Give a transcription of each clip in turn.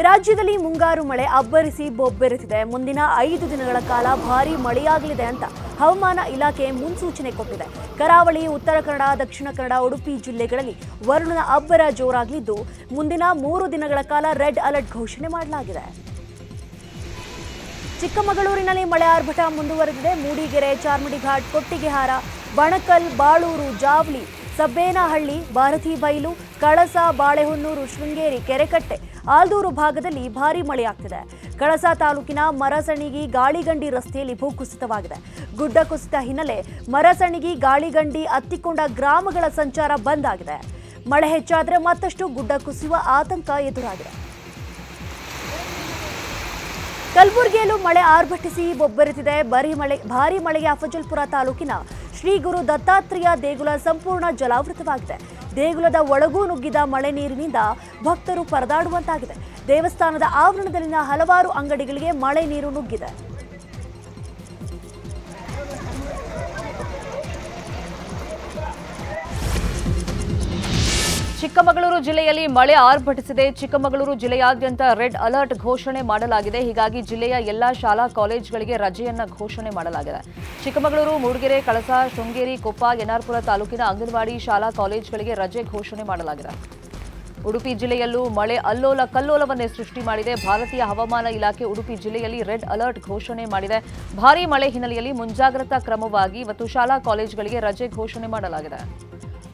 ರಾಜ್ಯದಲ್ಲಿ ಮುಂಗಾರು ಮಳೆ ಅಬ್ಬರಿಸಿ ಬೊಬ್ಬೆರೆತಿದೆ. ಮುಂದಿನ ಐದು ದಿನಗಳ ಕಾಲ ಭಾರೀ ಮಳೆಯಾಗಲಿದೆ ಅಂತ ಹವಾಮಾನ ಇಲಾಖೆ ಮುನ್ಸೂಚನೆ ಕೊಟ್ಟಿದೆ. ಕರಾವಳಿ, ಉತ್ತರ ಕನ್ನಡ, ದಕ್ಷಿಣ ಕನ್ನಡ, ಉಡುಪಿ ಜಿಲ್ಲೆಗಳಲ್ಲಿ ವರುಣನ ಅಬ್ಬರ ಜೋರಾಗಲಿದ್ದು, ಮುಂದಿನ ಮೂರು ದಿನಗಳ ಕಾಲ ರೆಡ್ ಅಲರ್ಟ್ ಘೋಷಣೆ ಮಾಡಲಾಗಿದೆ. ಚಿಕ್ಕಮಗಳೂರಿನಲ್ಲಿ ಮಳೆ ಆರ್ಭಟ ಮುಂದುವರೆದಿದೆ. ಮೂಡಿಗೆರೆ ಚಾರ್ಮಡಿಘಾಟ್ ಕೊಟ್ಟಿಗೆಹಾರ, ಬಣಕಲ್, ಬಾಳೂರು, ಜಾವ್ಲಿ ಸಬ್ಬೇನಹಳ್ಳಿ ಭಾರತಿ ಬೈಲು, ಕಳಸ, ಬಾಳೆಹೊನ್ನೂರು, ಶೃಂಗೇರಿ, ಕೆರೆಕಟ್ಟೆ, ಆಲ್ದೂರು ಭಾಗದಲ್ಲಿ ಭಾರಿ ಮಳೆಯಾಗ್ತಿದೆ. ಕಳಸ ತಾಲೂಕಿನ ಮರಸಣಿಗಿ ಗಾಳಿಗಂಡಿ ರಸ್ತೆಯಲ್ಲಿ ಭೂಕುಸಿತವಾಗಿದೆ ಗುಡ್ಡ ಕುಸಿತ ಹಿನ್ನೆಲೆ ಮರಸಣಿಗಿ ಗಾಳಿಗಂಡಿ ಅತ್ತಿಕೊಂಡ ಗ್ರಾಮಗಳ ಸಂಚಾರ ಬಂದ್ ಆಗಿದೆ. ಮಳೆ ಹೆಚ್ಚಾದರೆ ಮತ್ತಷ್ಟು ಗುಡ್ಡ ಕುಸಿಯುವ ಆತಂಕ ಎದುರಾಗಿದೆ. ಕಲಬುರಗಿಯಲ್ಲೂ ಮಳೆ ಆರ್ಭಟಿಸಿ ಬೊಬ್ಬೆರೆತಿದೆ. ಭಾರಿ ಮಳೆ, ಭಾರೀ ಮಳೆಗೆ ಅಫಜಲ್ಪುರ ತಾಲೂಕಿನ ಶ್ರೀ ಗುರು ದತ್ತಾತ್ರೇಯ ದೇಗುಲ ಸಂಪೂರ್ಣ ಜಲಾವೃತವಾಗಿದೆ. ದೇಗುಲದ ಒಳಗೂ ನುಗ್ಗಿದ ಮಳೆ ನೀರಿನಿಂದ ಭಕ್ತರು ಪರದಾಡುವಂತಾಗಿದೆ. ದೇವಸ್ಥಾನದ ಆವರಣದಲ್ಲಿನ ಹಲವಾರು ಅಂಗಡಿಗಳಿಗೆ ಮಳೆ ನೀರು ನುಗ್ಗಿದೆ. ಚಿಕ್ಕಮಗಳೂರು ಜಿಲ್ಲೆಯಲ್ಲಿ ಮಳೆ ಆರ್ಭಟಿಸಿದೆ. ಚಿಕ್ಕಮಗಳೂರು ಜಿಲ್ಲೆಯಾದ್ಯಂತ ರೆಡ್ ಅಲರ್ಟ್ ಘೋಷಣೆ ಮಾಡಲಾಗಿದೆ. ಹೀಗಾಗಿ ಜಿಲ್ಲೆಯ ಎಲ್ಲಾ ಶಾಲಾ ಕಾಲೇಜುಗಳಿಗೆ ರಜೆಯನ್ನ ಘೋಷಣೆ ಮಾಡಲಾಗಿದೆ. ಚಿಕ್ಕಮಗಳೂರು, ಮೂಡಿಗೆರೆ, ಕಳಸ, ಶೃಂಗೇರಿ, ಕೊಪ್ಪ ಎನ್ಆರ್ಪುರ ತಾಲೂಕಿನ ಅಂಗನವಾಡಿ ಶಾಲಾ ಕಾಲೇಜುಗಳಿಗೆ ರಜೆ ಘೋಷಣೆ ಮಾಡಲಾಗಿದೆ. ಉಡುಪಿ ಜಿಲ್ಲೆಯಲ್ಲೂ ಮಳೆ ಅಲ್ಲೋಲ ಕಲ್ಲೋಲವನ್ನೇ ಸೃಷ್ಟಿ ಮಾಡಿದೆ. ಭಾರತೀಯ ಹವಾಮಾನ ಇಲಾಖೆ ಉಡುಪಿ ಜಿಲ್ಲೆಯಲ್ಲಿ ರೆಡ್ ಅಲರ್ಟ್ ಘೋಷಣೆ ಮಾಡಿದೆ. ಭಾರೀ ಮಳೆ ಹಿನ್ನೆಲೆಯಲ್ಲಿ ಮುಂಜಾಗ್ರತಾ ಕ್ರಮವಾಗಿ ಇವತ್ತು ಶಾಲಾ ಕಾಲೇಜುಗಳಿಗೆ ರಜೆ ಘೋಷಣೆ ಮಾಡಲಾಗಿದೆ.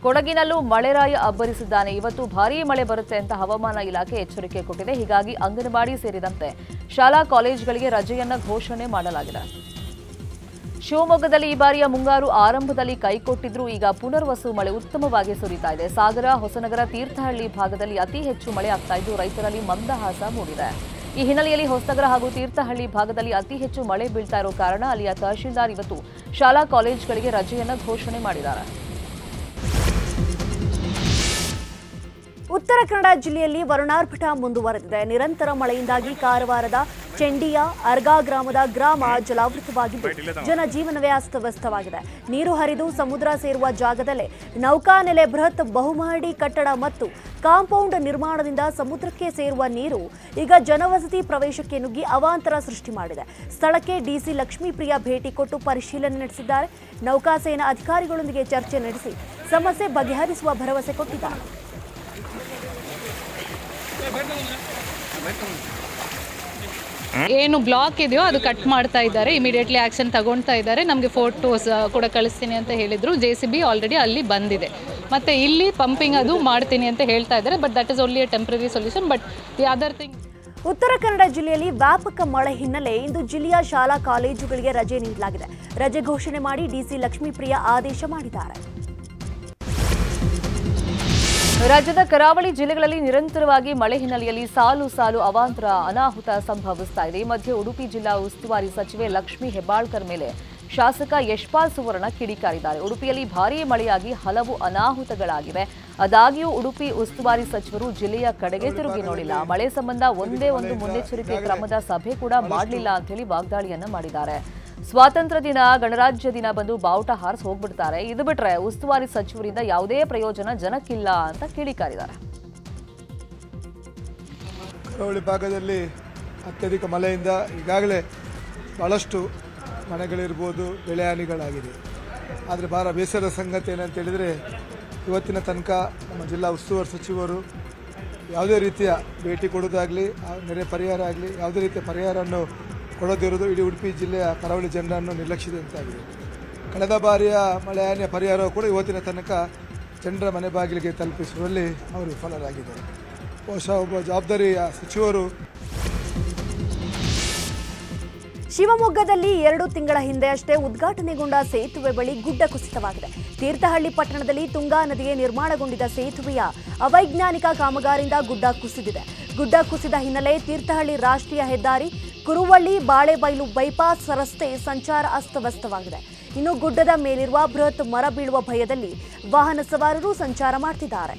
ಕೊಡಗಿನಲ್ಲೂ ಮಳೆರಾಯ ಅಬ್ಬರಿಸಿದ್ದಾನೆ. ಇವತ್ತು ಭಾರೀ ಮಳೆ ಬರುತ್ತೆ ಅಂತ ಹವಾಮಾನ ಇಲಾಖೆ ಎಚ್ಚರಿಕೆ ಕೊಟ್ಟಿದೆ. ಹೀಗಾಗಿ ಅಂಗನವಾಡಿ ಸೇರಿದಂತೆ ಶಾಲಾ ಕಾಲೇಜುಗಳಿಗೆ ರಜೆಯನ್ನ ಘೋಷಣೆ ಮಾಡಲಾಗಿದೆ. ಶಿವಮೊಗ್ಗದಲ್ಲಿ ಈ ಬಾರಿಯ ಮುಂಗಾರು ಆರಂಭದಲ್ಲಿ ಕೈಕೊಟ್ಟಿದ್ರೂ ಈಗ ಪುನರ್ವಸು ಮಳೆ ಉತ್ತಮವಾಗಿ ಸುರಿತಾ ಇದೆ. ಸಾಗರ, ಹೊಸನಗರ, ತೀರ್ಥಹಳ್ಳಿ ಭಾಗದಲ್ಲಿ ಅತಿ ಹೆಚ್ಚು ಮಳೆ ಆಗ್ತಾ ಇದ್ದು ರೈತರಲ್ಲಿ ಮಂದಹಾಸ ಮೂಡಿದೆ. ಈ ಹಿನ್ನೆಲೆಯಲ್ಲಿ ಹೊಸನಗರ ಹಾಗೂ ತೀರ್ಥಹಳ್ಳಿ ಭಾಗದಲ್ಲಿ ಅತಿ ಹೆಚ್ಚು ಮಳೆ ಬೀಳ್ತಾ ಇರೋ ಕಾರಣ ಅಲ್ಲಿಯ ತಹಶೀಲ್ದಾರ್ ಇವತ್ತು ಶಾಲಾ ಕಾಲೇಜುಗಳಿಗೆ ರಜೆಯನ್ನು ಘೋಷಣೆ ಮಾಡಿದ್ದಾರೆ. ಉತ್ತರ ಕನ್ನಡ ಜಿಲ್ಲೆಯಲ್ಲಿ ವರುಣಾರ್ಭಟ ಮುಂದುವರೆದಿದೆ. ನಿರಂತರ ಮಳೆಯಿಂದಾಗಿ ಕಾರವಾರದ ಚೆಂಡಿಯ ಅರ್ಗಾ ಗ್ರಾಮದ ಗ್ರಾಮ ಜಲಾವೃತವಾಗಿದ್ದು ಜನಜೀವನವೇ ಅಸ್ತವ್ಯಸ್ತವಾಗಿದೆ. ನೀರು ಹರಿದು ಸಮುದ್ರ ಸೇರುವ ಜಾಗದಲ್ಲೇ ನೌಕಾನೆಲೆ ಬೃಹತ್ ಬಹುಮಹಡಿ ಕಟ್ಟಡ ಮತ್ತು ಕಾಂಪೌಂಡ್ ನಿರ್ಮಾಣದಿಂದ ಸಮುದ್ರಕ್ಕೆ ಸೇರುವ ನೀರು ಈಗ ಜನವಸತಿ ಪ್ರವೇಶಕ್ಕೆ ನುಗ್ಗಿ ಅವಾಂತರ ಸೃಷ್ಟಿ ಮಾಡಿದೆ. ಸ್ಥಳಕ್ಕೆ ಡಿಸಿ ಲಕ್ಷ್ಮೀಪ್ರಿಯ ಭೇಟಿ ಕೊಟ್ಟು ಪರಿಶೀಲನೆ ನಡೆಸಿದ್ದಾರೆ. ನೌಕಾಸೇನಾ ಅಧಿಕಾರಿಗಳೊಂದಿಗೆ ಚರ್ಚೆ ನಡೆಸಿ ಸಮಸ್ಯೆ ಬಗೆಹರಿಸುವ ಭರವಸೆ ಕೊಟ್ಟಿದ್ದಾರೆ. ಏನು ಬ್ಲಾಕ್ ಇದೆಯೋ ಅದು ಕಟ್ ಮಾಡ್ತಾ ಇದ್ದಾರೆ. ಇಮಿಡಿಯೇಟ್ಲಿ ಆ್ಯಕ್ಷನ್ ತಗೊಳ್ತಾ ಇದ್ದಾರೆ. ನಮಗೆ ಫೋಟೋಸ್ ಕೂಡ ಕಳಿಸ್ತೀನಿ ಅಂತ ಹೇಳಿದರು. ಜೆ ಸಿ ಬಿ ಆಲ್ರೆಡಿ ಅಲ್ಲಿ ಬಂದಿದೆ. ಮತ್ತು ಇಲ್ಲಿ ಪಂಪಿಂಗ್ ಅದು ಮಾಡ್ತೀನಿ ಅಂತ ಹೇಳ್ತಾ ಇದ್ದಾರೆ. But that is only a temporary solution but the other thing Uttara Kannada ಜಿಲ್ಲೆಯಲ್ಲಿ ವ್ಯಾಪಕ ಮಳೆ ಹಿನ್ನೆಲೆ ಇಂದು ಜಿಲ್ಲೆಯ ಶಾಲಾ ಕಾಲೇಜುಗಳಿಗೆ ರಜೆ ನೀಡಲಾಗಿದೆ. ರಜೆ ಘೋಷಣೆ ಮಾಡಿ ಡಿಸಿ ಲಕ್ಷ್ಮೀಪ್ರಿಯ ಆದೇಶ ಮಾಡಿದ್ದಾರೆ. ರಾಜ್ಯದ ಕರಾವಳಿ ಜಿಲ್ಲೆಗಳಲ್ಲಿ ನಿರಂತರವಾಗಿ ಮಳೆ ಹಿನ್ನೆಲೆಯಲ್ಲಿ ಸಾಲು ಸಾಲು ಅವಾಂತರ ಅನಾಹುತ ಸಂಭವಿಸ್ತಾ ಇದೆ. ಈ ಮಧ್ಯೆ ಉಡುಪಿ ಜಿಲ್ಲಾ ಉಸ್ತುವಾರಿ ಸಚಿವೆ ಲಕ್ಷ್ಮಿ ಹೆಬ್ಬಾಳ್ಕರ್ ಮೇಲೆ ಶಾಸಕ ಯಶ್ಪಾಲ್ ಸುವರ್ಣ ಕಿಡಿಕಾರಿದ್ದಾರೆ. ಉಡುಪಿಯಲ್ಲಿ ಭಾರೀ ಮಳೆಯಾಗಿ ಹಲವು ಅನಾಹುತಗಳಾಗಿವೆ. ಆದಾಗ್ಯೂ ಉಡುಪಿ ಉಸ್ತುವಾರಿ ಸಚಿವರು ಜಿಲ್ಲೆಯ ಕಡೆಗೆ ತಿರುಗಿ ನೋಡಿಲ್ಲ. ಮಳೆ ಸಂಬಂಧ ಒಂದೇ ಒಂದು ಮುನ್ನೆಚ್ಚರಿಕೆ ಕ್ರಮದ ಸಭೆ ಕೂಡ ಮಾಡಲಿಲ್ಲ ಅಂತೇಳಿ ವಾಗ್ದಾಳಿಯನ್ನು ಮಾಡಿದ್ದಾರೆ. ಸ್ವಾತಂತ್ರ್ಯ ದಿನ, ಗಣರಾಜ್ಯ ದಿನ ಬಂದು ಬಾವುಟ ಹಾರಿಸ್ ಹೋಗ್ಬಿಡ್ತಾರೆ. ಇದು ಬಿಟ್ರೆ ಉಸ್ತುವಾರಿ ಸಚಿವರಿಂದ ಯಾವುದೇ ಪ್ರಯೋಜನ ಜನಕ್ಕಿಲ್ಲ ಅಂತ ಕಿಡಿಕಾರಿದ್ದಾರೆ. ಕರಾವಳಿ ಭಾಗದಲ್ಲಿ ಅತ್ಯಧಿಕ ಮಳೆಯಿಂದ ಈಗಾಗಲೇ ಭಾಳಷ್ಟು ಮನೆಗಳಿರ್ಬೋದು ಬೆಳೆ ಹಾನಿಗಳಾಗಿದೆ ಆದರೆ ಭಾರ ಬೇಸರದ ಸಂಗತಿ ಏನಂತ ಹೇಳಿದರೆ, ಇವತ್ತಿನ ತನಕ ನಮ್ಮ ಜಿಲ್ಲಾ ಉಸ್ತುವಾರಿ ಸಚಿವರು ಯಾವುದೇ ರೀತಿಯ ಭೇಟಿ ಕೊಡೋದಾಗಲಿ ನೆರೆ ಪರಿಹಾರ ಆಗಲಿ, ಯಾವುದೇ ರೀತಿಯ ಪರಿಹಾರವನ್ನು ಕೊಡದಿರೋದು ಇಡೀ ಉಡುಪಿ ಜಿಲ್ಲೆಯ ಕರಾವಳಿ ಜನರನ್ನು ನಿರ್ಲಕ್ಷಿಸಿದಂತಾಗಿದೆ. ಕಳೆದ ಬಾರಿಯ ಮಳೆ ಹಾನಿಯ ಪರಿಹಾರ ಕೂಡ ಇವತ್ತಿನ ತನಕ ಜನರ ಮನೆ ಬಾಗಿಲಿಗೆ ತಲುಪಿಸುವಲ್ಲಿ ಅವರು ವಿಫಲರಾಗಿದ್ದಾರೆ. ಬಹುಶಃ ಒಬ್ಬ ಜವಾಬ್ದಾರಿಯ ಸಚಿವರು ಶಿವಮೊಗ್ಗದಲ್ಲಿ ಎರಡು ತಿಂಗಳ ಹಿಂದೆ ಅಷ್ಟೇ ಉದ್ಘಾಟನೆಗೊಂಡ ಸೇತುವೆ ಬಳಿ ಗುಡ್ಡ ಕುಸಿತವಾಗಿದೆ. ತೀರ್ಥಹಳ್ಳಿ ಪಟ್ಟಣದಲ್ಲಿ ತುಂಗಾ ನದಿಗೆ ನಿರ್ಮಾಣಗೊಂಡಿದ್ದ ಸೇತುವೆಯ ಅವೈಜ್ಞಾನಿಕ ಕಾಮಗಾರಿಯಿಂದ ಗುಡ್ಡ ಕುಸಿದಿದೆ. ಗುಡ್ಡ ಕುಸಿದ ಹಿನ್ನೆಲೆ ತೀರ್ಥಹಳ್ಳಿ ರಾಷ್ಟ್ರೀಯ ಹೆದ್ದಾರಿ ಕುರುವಳ್ಳಿ ಬಾಳೆಬೈಲು ಬೈಪಾಸ್ ರಸ್ತೆ ಸಂಚಾರ ಅಸ್ತವ್ಯಸ್ತವಾಗಿದೆ. ಇನ್ನು ಗುಡ್ಡದ ಮೇಲಿರುವ ಬೃಹತ್ ಮರ ಬೀಳುವ ಭಯದಲ್ಲಿ ವಾಹನ ಸವಾರರು ಸಂಚಾರ ಮಾಡ್ತಿದ್ದಾರೆ.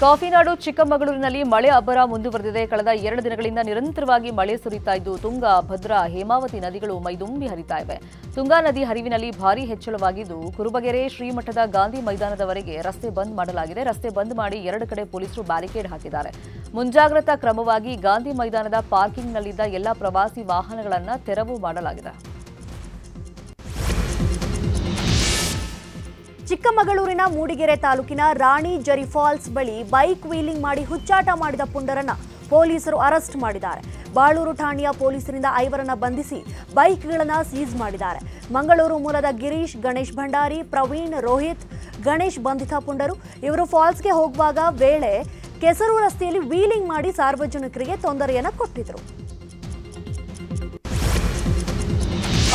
ಕಾಫಿನಾಡು ಚಿಕ್ಕಮಗಳೂರಿನಲ್ಲಿ ಮಳೆ ಅಬ್ಬರ ಮುಂದುವರೆದಿದೆ. ಕಳೆದ ಎರಡು ದಿನಗಳಿಂದ ನಿರಂತರವಾಗಿ ಮಳೆ ಸುರಿತಾ ಇದ್ದು, ತುಂಗಾ, ಭದ್ರಾ, ಹೇಮಾವತಿ ನದಿಗಳು ಮೈದುಂಬಿ ಹರಿತಾ ಇವೆ. ತುಂಗಾ ನದಿ ಹರಿವಿನಲ್ಲಿ ಭಾರಿ ಹೆಚ್ಚಳವಾಗಿದ್ದು, ಕುರುಬಗೆರೆ, ಶ್ರೀಮಠದ ಗಾಂಧಿ ಮೈದಾನದವರೆಗೆ ರಸ್ತೆ ಬಂದ್ ಮಾಡಲಾಗಿದೆ. ರಸ್ತೆ ಬಂದ್ ಮಾಡಿ ಎರಡು ಕಡೆ ಪೊಲೀಸರು ಬ್ಯಾರಿಕೇಡ್ ಹಾಕಿದ್ದಾರೆ. ಮುಂಜಾಗ್ರತಾ ಕ್ರಮವಾಗಿ ಗಾಂಧಿ ಮೈದಾನದ ಪಾರ್ಕಿಂಗ್ನಲ್ಲಿದ್ದ ಎಲ್ಲಾ ಪ್ರವಾಸಿ ವಾಹನಗಳನ್ನು ತೆರವು ಮಾಡಲಾಗಿದೆ. ಚಿಕ್ಕಮಗಳೂರಿನ ಮೂಡಿಗೆರೆ ತಾಲೂಕಿನ ರಾಣಿ ಜರಿ ಫಾಲ್ಸ್ ಬಳಿ ಬೈಕ್ ವೀಲಿಂಗ್ ಮಾಡಿ ಹುಚ್ಚಾಟ ಮಾಡಿದ ಪುಂಡರನ್ನ ಪೊಲೀಸರು ಅರೆಸ್ಟ್ ಮಾಡಿದ್ದಾರೆ. ಬಾಳೂರು ಠಾಣೆಯ ಪೊಲೀಸರಿಂದ ಐವರನ್ನ ಬಂಧಿಸಿ ಬೈಕ್ಗಳನ್ನ ಸೀಸ್ ಮಾಡಿದ್ದಾರೆ. ಮಂಗಳೂರು ಮೂಲದ ಗಿರೀಶ್, ಗಣೇಶ್ ಭಂಡಾರಿ, ಪ್ರವೀಣ್, ರೋಹಿತ್, ಗಣೇಶ್ ಬಂಧಿತ ಪುಂಡರು ಇವರು ಫಾಲ್ಸ್ಗೆ ಹೋಗುವಾಗ ವೇಳೆ ಕೆಸರು ರಸ್ತೆಯಲ್ಲಿ ವೀಲಿಂಗ್ ಮಾಡಿ ಸಾರ್ವಜನಿಕರಿಗೆ ತೊಂದರೆಯನ್ನು ಕೊಟ್ಟಿದ್ರು.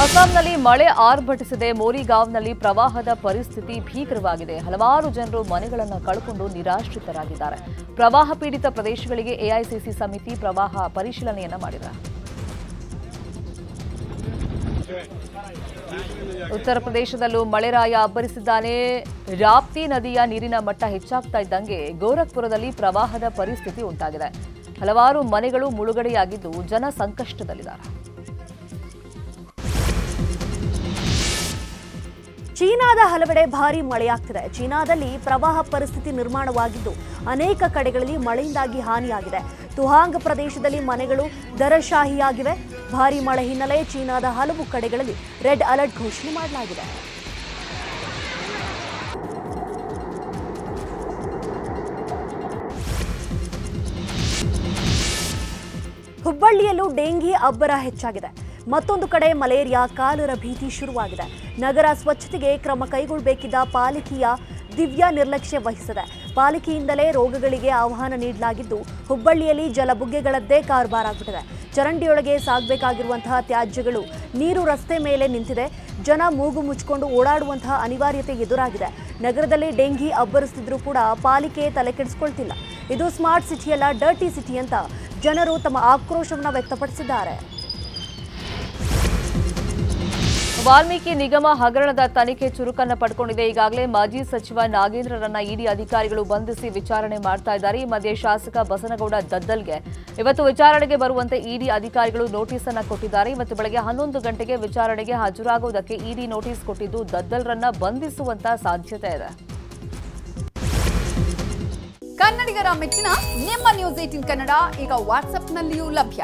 ಅಸ್ಸಾಂನಲ್ಲಿ ಮಳೆ ಆರ್ಭಟಿಸಿದೆ. ಮೋರಿಗಾವ್ನಲ್ಲಿ ಪ್ರವಾಹದ ಪರಿಸ್ಥಿತಿ ಭೀಕರವಾಗಿದೆ. ಹಲವಾರು ಜನರು ಮನೆಗಳನ್ನು ಕಳ್ಕೊಂಡು ನಿರಾಶ್ರಿತರಾಗಿದ್ದಾರೆ. ಪ್ರವಾಹ ಪೀಡಿತ ಪ್ರದೇಶಗಳಿಗೆ ಎಐಸಿಸಿ ಸಮಿತಿ ಪ್ರವಾಹ ಪರಿಶೀಲನೆಯನ್ನ ಮಾಡಿದೆ. ಉತ್ತರ ಪ್ರದೇಶದಲ್ಲೂ ಮಳೆರಾಯ ಅಬ್ಬರಿಸಿದ್ದಾನೆ. ರಾಪ್ತಿ ನದಿಯ ನೀರಿನ ಮಟ್ಟ ಹೆಚ್ಚಾಗ್ತಾ ಇದ್ದಂಗೆ ಗೋರಖ್ಪುರದಲ್ಲಿ ಪ್ರವಾಹದ ಪರಿಸ್ಥಿತಿ ಉಂಟಾಗಿದೆ. ಹಲವಾರು ಮನೆಗಳು ಮುಳುಗಡೆಯಾಗಿದ್ದು ಜನ ಸಂಕಷ್ಟದಲ್ಲಿದ್ದಾರೆ. ಚೀನಾದ ಹಲವೆಡೆ ಭಾರಿ ಮಳೆಯಾಗ್ತಿದೆ. ಚೀನಾದಲ್ಲಿ ಪ್ರವಾಹ ಪರಿಸ್ಥಿತಿ ನಿರ್ಮಾಣವಾಗಿದ್ದು, ಅನೇಕ ಕಡೆಗಳಲ್ಲಿ ಮಳೆಯಿಂದಾಗಿ ಹಾನಿಯಾಗಿದೆ. ತುಹಾಂಗ್ ಪ್ರದೇಶದಲ್ಲಿ ಮನೆಗಳು ದರಶಾಹಿಯಾಗಿವೆ. ಭಾರಿ ಮಳೆ ಹಿನ್ನೆಲೆ ಚೀನಾದ ಹಲವು ಕಡೆಗಳಲ್ಲಿ ರೆಡ್ ಅಲರ್ಟ್ ಘೋಷಣೆ ಮಾಡಲಾಗಿದೆ. ಹುಬ್ಬಳ್ಳಿಯಲ್ಲೂ ಡೆಂಗಿ ಅಬ್ಬರ ಹೆಚ್ಚಾಗಿದೆ. ಮತ್ತೊಂದು ಕಡೆ ಮಲೇರಿಯಾ ಕಾಲರ ಭೀತಿ ಶುರುವಾಗಿದೆ. ನಗರ ಸ್ವಚ್ಛತೆಗೆ ಕ್ರಮ ಕೈಗೊಳ್ಳಬೇಕಿದ್ದ ಪಾಲಿಕೆಯ ದಿವ್ಯ ನಿರ್ಲಕ್ಷ್ಯ ವಹಿಸಿದೆ. ಪಾಲಿಕೆಯಿಂದಲೇ ರೋಗಗಳಿಗೆ ಆಹ್ವಾನ ನೀಡಲಾಗಿದ್ದು, ಹುಬ್ಬಳ್ಳಿಯಲ್ಲಿ ಜಲಬುಗ್ಗೆಗಳದ್ದೇ ಕಾರ್ಬಾರ್ ಆಗ್ಬಿಟ್ಟಿದೆ. ಚರಂಡಿಯೊಳಗೆ ಸಾಗಬೇಕಾಗಿರುವಂತಹ ತ್ಯಾಜ್ಯಗಳು, ನೀರು ರಸ್ತೆ ಮೇಲೆ ನಿಂತಿದೆ. ಜನ ಮೂಗು ಮುಚ್ಚಿಕೊಂಡು ಓಡಾಡುವಂತಹ ಅನಿವಾರ್ಯತೆ ಎದುರಾಗಿದೆ. ನಗರದಲ್ಲಿ ಡೆಂಗಿ ಅಬ್ಬರಿಸ್ತಿದ್ರೂ ಕೂಡ ಪಾಲಿಕೆ ತಲೆ ಕೆಡಿಸ್ಕೊಳ್ತಿಲ್ಲ. ಇದು ಸ್ಮಾರ್ಟ್ ಸಿಟಿಯಲ್ಲ, ಡರ್ಟಿ ಸಿಟಿ ಅಂತ ಜನರು ತಮ್ಮ ಆಕ್ರೋಶವನ್ನು ವ್ಯಕ್ತಪಡಿಸಿದ್ದಾರೆ. ವಾಲ್ಮೀಕಿ ನಿಗಮ ಹಗರಣದ ತನಿಖೆ ಚುರುಕನ್ನು ಪಡ್ಕೊಂಡಿದೆ. ಈಗಾಗಲೇ ಮಾಜಿ ಸಚಿವ ನಾಗೇಂದ್ರರನ್ನ ಇಡಿ ಅಧಿಕಾರಿಗಳು ಬಂಧಿಸಿ ವಿಚಾರಣೆ ಮಾಡ್ತಾ ಇದ್ದಾರೆ. ಈ ಮಧ್ಯೆ ಶಾಸಕ ಬಸನಗೌಡ ದದ್ದಲ್ಗೆ ಇವತ್ತು ವಿಚಾರಣೆಗೆ ಬರುವಂತೆ ಇಡಿ ಅಧಿಕಾರಿಗಳು ನೋಟಿಸ್ ಅನ್ನ ಕೊಟ್ಟಿದ್ದಾರೆ. ಇವತ್ತು ಬೆಳಗ್ಗೆ ಹನ್ನೊಂದು ಗಂಟೆಗೆ ವಿಚಾರಣೆಗೆ ಹಾಜರಾಗುವುದಕ್ಕೆ ಇಡಿ ನೋಟಿಸ್ ಕೊಟ್ಟಿದ್ದು ದದ್ದಲ್ರನ್ನ ಬಂಧಿಸುವಂತ ಸಾಧ್ಯತೆ ಇದೆ. ಕನ್ನಡಿಗರ ಮೆಚ್ಚಿನ ನಿಮ್ಮ ನ್ಯೂಸ್ ಏಟಿನ್ ಕನ್ನಡ ಈಗ ವಾಟ್ಸ್ಆಪ್ನಲ್ಲಿಯೂ ಲಭ್ಯ.